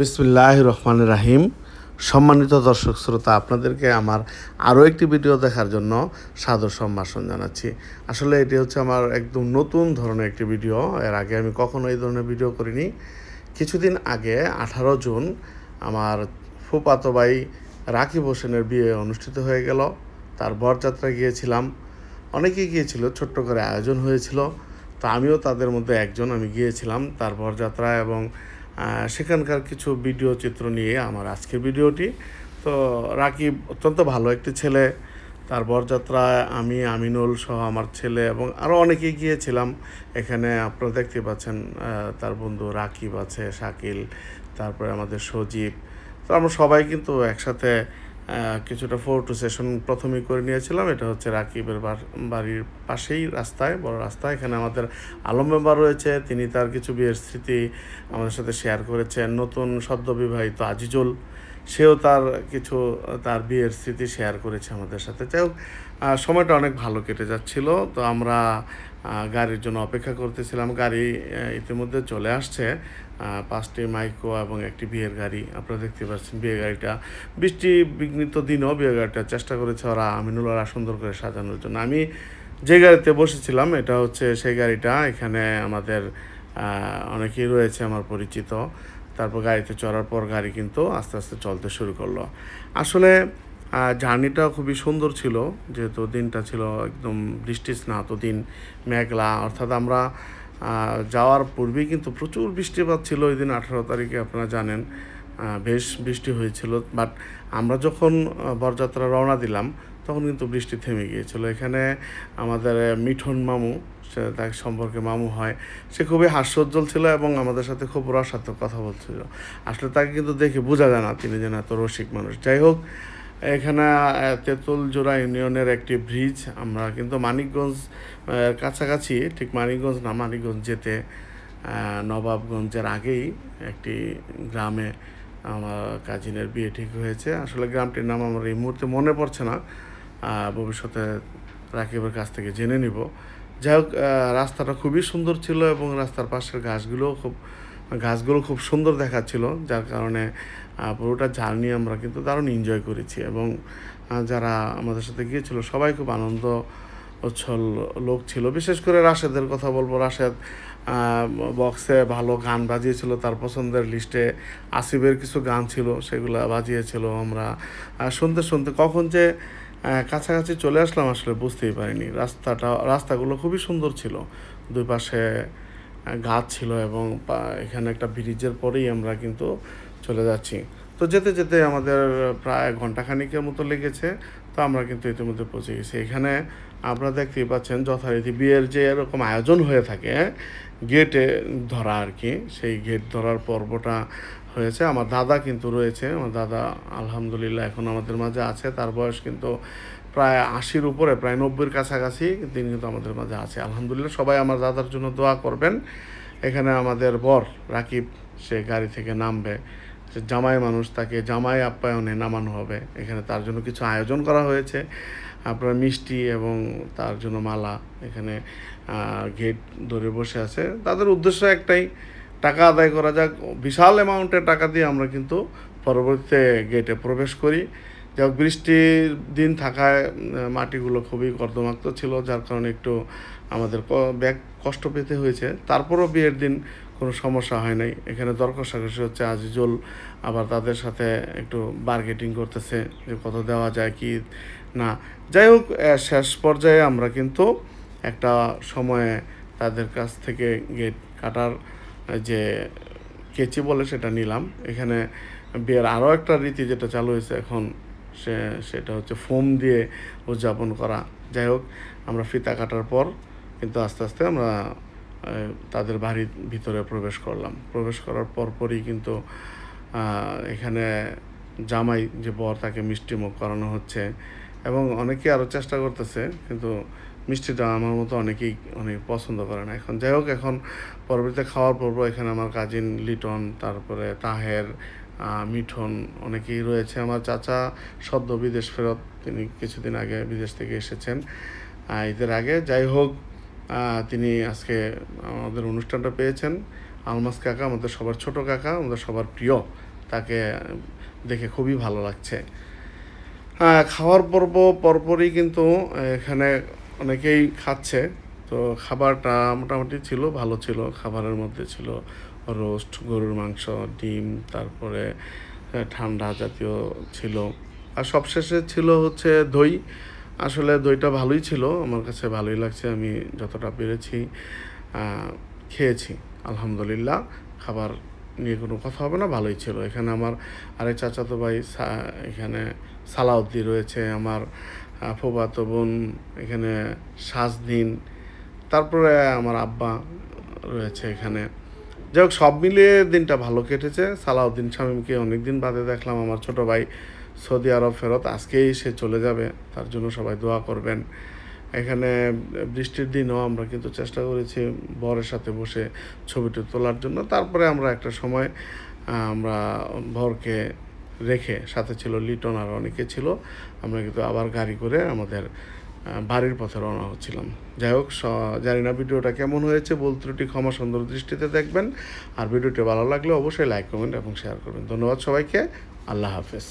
বিসমিল্লাহ রহমান রাহিম। সম্মানিত দর্শক শ্রোতা, আপনাদেরকে আমার আরও একটি ভিডিও দেখার জন্য সাদর সম্ভাষণ জানাচ্ছি। আসলে এটি হচ্ছে আমার একদম নতুন ধরনের একটি ভিডিও। এর আগে আমি কখনো এই ধরনের ভিডিও করিনি। কিছুদিন আগে, আঠারো জুন, আমার ফুপাতো ভাই রাকিব হোসেনের বিয়ে অনুষ্ঠিত হয়ে গেল। তার বরযাত্রা গিয়েছিলাম। অনেকেই গিয়েছিল, ছোট্ট করে আয়োজন হয়েছিল। তো আমিও তাদের মধ্যে একজন, আমি গিয়েছিলাম তার বরযাত্রা এবং সেখানকার কিছু ভিডিও চিত্র নিয়ে আমার আজকের ভিডিওটি। তো রাকিব অত্যন্ত ভালো একটি ছেলে। তার বরযাত্রায় আমি, আমিনুল সহ আমার ছেলে এবং আরও অনেকেই গিয়েছিলাম। এখানে আপনারা দেখতে পাচ্ছেন তার বন্ধু রাকিব আছে, শাকিল, তারপরে আমাদের সজীব। তো আমরা সবাই কিন্তু একসাথে কিছুটা ফটো সেশন প্রথমেই করে নিয়েছিলাম। এটা হচ্ছে রাকিবের বাড়ির পাশেই রাস্তায়, বড় রাস্তা। এখানে আমাদের আলম মেম্বার রয়েছে, তিনি তার কিছু বিয়ের স্মৃতি আমাদের সাথে শেয়ার করেছেন। নতুন সদ্য বিবাহিত আজিজুল, সেও তার কিছু, তার বিয়ের স্মৃতি শেয়ার করেছে আমাদের সাথে। যাই হোক সময়টা অনেক ভালো কেটে যাচ্ছিল। তো আমরা গাড়ির জন্য অপেক্ষা করতেছিলাম। গাড়ি ইতিমধ্যে চলে আসছে। পাঁচটি মাইক্রো এবং একটি বিয়ের গাড়ি। আপনারা দেখতে পাচ্ছেন বিয়ে গাড়িটা। বৃষ্টি বিঘ্নিত দিনও বিয়ে গাড়িটা চেষ্টা করেছে ওরা আমিনুল ওরা সুন্দর করে সাজানোর জন্য। আমি যে গাড়িতে বসেছিলাম, এটা হচ্ছে সেই গাড়িটা। এখানে আমাদের অনেকেই রয়েছে আমার পরিচিত। তারপর গাড়িতে চড়ার পর গাড়ি কিন্তু আস্তে আস্তে চলতে শুরু করল। আসলে জার্নিটা খুবই সুন্দর ছিল, যেহেতু দিনটা ছিল একদম বৃষ্টি স্নাত দিন, মেঘলা, অর্থাৎ আমরা যাওয়ার পূর্বেই কিন্তু প্রচুর বৃষ্টিপাত ছিল ওই দিন আঠারো তারিখে, আপনারা জানেন। বেশ বৃষ্টি হয়েছিল, বাট আমরা যখন বরযাত্রা রওনা দিলাম, তখন কিন্তু বৃষ্টি থেমে গিয়েছিল। এখানে আমাদের মিঠুন মামু, সে তার সম্পর্কে মামু হয়, সে খুবই হাস্যোজ্জ্বল ছিল এবং আমাদের সাথে খুব রসাত্মক কথা বলছিল। আসলে তাকে কিন্তু দেখে বোঝা যায় না তিনি যেন এত রসিক মানুষ। যাই হোক এখানে তেঁতুল জোড়া ইউনিয়নের একটি ব্রিজ আমরা কিন্তু মানিকগঞ্জ কাছাকাছি, ঠিক মানিকগঞ্জ না, মানিকগঞ্জ যেতে নবাবগঞ্জের আগেই একটি গ্রামে আমার কাজিনের বিয়ে ঠিক হয়েছে। আসলে গ্রামটির নাম আমার এই মুহূর্তে মনে পড়ছে না ভবিষ্যতে রাকিবের কাছ থেকে জেনে নিব। যাই হোক রাস্তাটা খুবই সুন্দর ছিল এবং রাস্তার পাশের ঘাসগুলোও খুব গাছগুলো খুব সুন্দর দেখাচ্ছিল, যার কারণে পুরোটা জার্নি আমরা কিন্তু দারুণ এনজয় করেছি এবং যারা আমাদের সাথে গিয়েছিল সবাই খুব আনন্দ উচ্ছল লোক ছিল। বিশেষ করে রাশেদের কথা বলব। রাশেদ বক্সে ভালো গান বাজিয়েছিল, তার পছন্দের লিস্টে আসিফের কিছু গান ছিল, সেগুলো বাজিয়েছিল আমরা। শুনতে শুনতে কখন যে কাছাকাছি চলে আসলাম আসলে বুঝতেই পারিনি। রাস্তাটা, রাস্তাগুলো খুবই সুন্দর ছিল। দুই পাশে গাছ ছিল এবং এখানে একটা ব্রিজের পরেই আমরা কিন্তু চলে যাচ্ছি। তো যেতে যেতে আমাদের প্রায় ঘন্টাখানিকের মতো লেগেছে, তো আমরা কিন্তু ইতিমধ্যে পৌঁছে গেছি। এখানে আপনারা দেখতেই পাচ্ছেন যথারীতি বিয়ের যে এরকম আয়োজন হয়ে থাকে, গেটে ধরা আর কি, সেই গেট ধরার পর্বটা হয়েছে। আমার দাদা কিন্তু রয়েছে, আমার দাদা আলহামদুলিল্লাহ এখন আমাদের মাঝে আছে, তার বয়স কিন্তু প্রায় আশির উপরে, প্রায় নব্বইয়ের কাছাকাছি তিনি কিন্তু আমাদের মাঝে আছে। আলহামদুলিল্লাহ, সবাই আমার দাদার জন্য দোয়া করবেন। এখানে আমাদের বর রাকিব, সে গাড়ি থেকে নামবে। সে জামাই মানুষ, তাকে জামাই আপ্যায়নে নামানো হবে। এখানে তার জন্য কিছু আয়োজন করা হয়েছে। আপনার মিষ্টি এবং তার জন্য মালা এখানে গেট ধরে বসে আছে। তাদের উদ্দেশ্য একটাই, টাকা আদায় করা যাক। বিশাল অ্যামাউন্টের টাকা দিয়ে আমরা কিন্তু পরবর্তীতে গেটে প্রবেশ করি। যাক, বৃষ্টির দিন থাকায় মাটিগুলো খুবই কর্দমাক্ত ছিল, যার কারণে একটু আমাদের ব্যাগ কষ্ট পেতে হয়েছে। তারপরও বিয়ের দিন কোনো সমস্যা হয় নাই। এখানে দর হচ্ছে আজিজুল আবার তাদের সাথে একটু বার্গেটিং করতেছে যে কত দেওয়া যায়, কি না। যাই হোক শেষ পর্যায়ে আমরা কিন্তু একটা সময়ে তাদের কাছ থেকে গেট কাটার যে কেচি বলে সেটা নিলাম। এখানে বিয়ের আরও একটা রীতি যেটা চালু হয়েছে এখন সে, সেটা হচ্ছে ফোম দিয়ে উদযাপন করা। যাই হোক, আমরা ফিতা কাটার পর কিন্তু আস্তে আস্তে আমরা তাদের বাড়ির ভিতরে প্রবেশ করলাম। প্রবেশ করার পরপরই কিন্তু এখানে জামাই যে বর, তাকে মিষ্টি মুখ করানো হচ্ছে। এবং অনেকে আরও চেষ্টা করতেছে, কিন্তু মিষ্টিটা আমার মতো অনেকেই অনেক পছন্দ করে না। এখন যাই হোক, এখন পরবর্তীতে খাওয়ার পর্ব, এখানে আমার কাজিন লিটন, তারপরে তাহের মিঠন অনেকেই রয়েছে। আমার চাচা সদ্য বিদেশ ফেরত, তিনি কিছুদিন আগে বিদেশ থেকে এসেছেন। ঈদের আগে যাই হোক তিনি আজকে আমাদের অনুষ্ঠানটা পেয়েছেন। আলমাস কাকা, আমাদের সবার ছোট কাকা, আমাদের সবার প্রিয়, তাকে দেখে খুবই ভালো লাগছে। হ্যাঁ খাওয়ার পর্ব পরপরই কিন্তু এখানে অনেকেই খাচ্ছে। তো খাবারটা মোটামুটি ছিল, ভালো ছিল, খাবারের মধ্যে ছিল রোস্ট গরুর মাংস, ডিম, তারপরে ঠান্ডা জাতীয় ছিল। আর সবশেষে ছিল হচ্ছে দই। আসলে দইটা ভালোই ছিল, আমার কাছে ভালোই লাগছে, আমি যতটা পেরেছি খেয়েছি, আলহামদুলিল্লাহ। খাবার নিয়ে কোনো কথা হবে না, ভালোই ছিল। এখানে আমার আরেক চাচাতো ভাই এখানে সালাউদ্দি রয়েছে, আমার ফুফাতো বোন, এখানে সাজদিন, তারপরে আমার আব্বা রয়েছে এখানে। যাই হোক সব মিলিয়ে দিনটা ভালো কেটেছে। সালাউদ্দিন শামীমকে অনেক দিন বাদে দেখলাম, আমার ছোট ভাই সৌদি আরব ফেরত, আজকেই সে চলে যাবে, তার জন্য সবাই দোয়া করবেন। এখানে বৃষ্টির দিনও আমরা কিন্তু চেষ্টা করেছি বরের সাথে বসে ছবিটি তোলার জন্য। তারপরে আমরা একটা সময় আমরা বরকে রেখে, সাথে ছিল লিটন আর অনেকে ছিল, আমরা কিন্তু আবার গাড়ি করে আমাদের বাড়ির পথে রওনা হচ্ছিলাম। যাই হোক জানি না ভিডিওটা কেমন হয়েছে বল ত্রুটি, ক্ষমা সুন্দর দৃষ্টিতে দেখবেন। আর ভিডিওটি ভালো লাগলে অবশ্যই লাইক কমেন্ট এবং শেয়ার করবেন। ধন্যবাদ সবাইকে। আল্লাহ হাফেজ।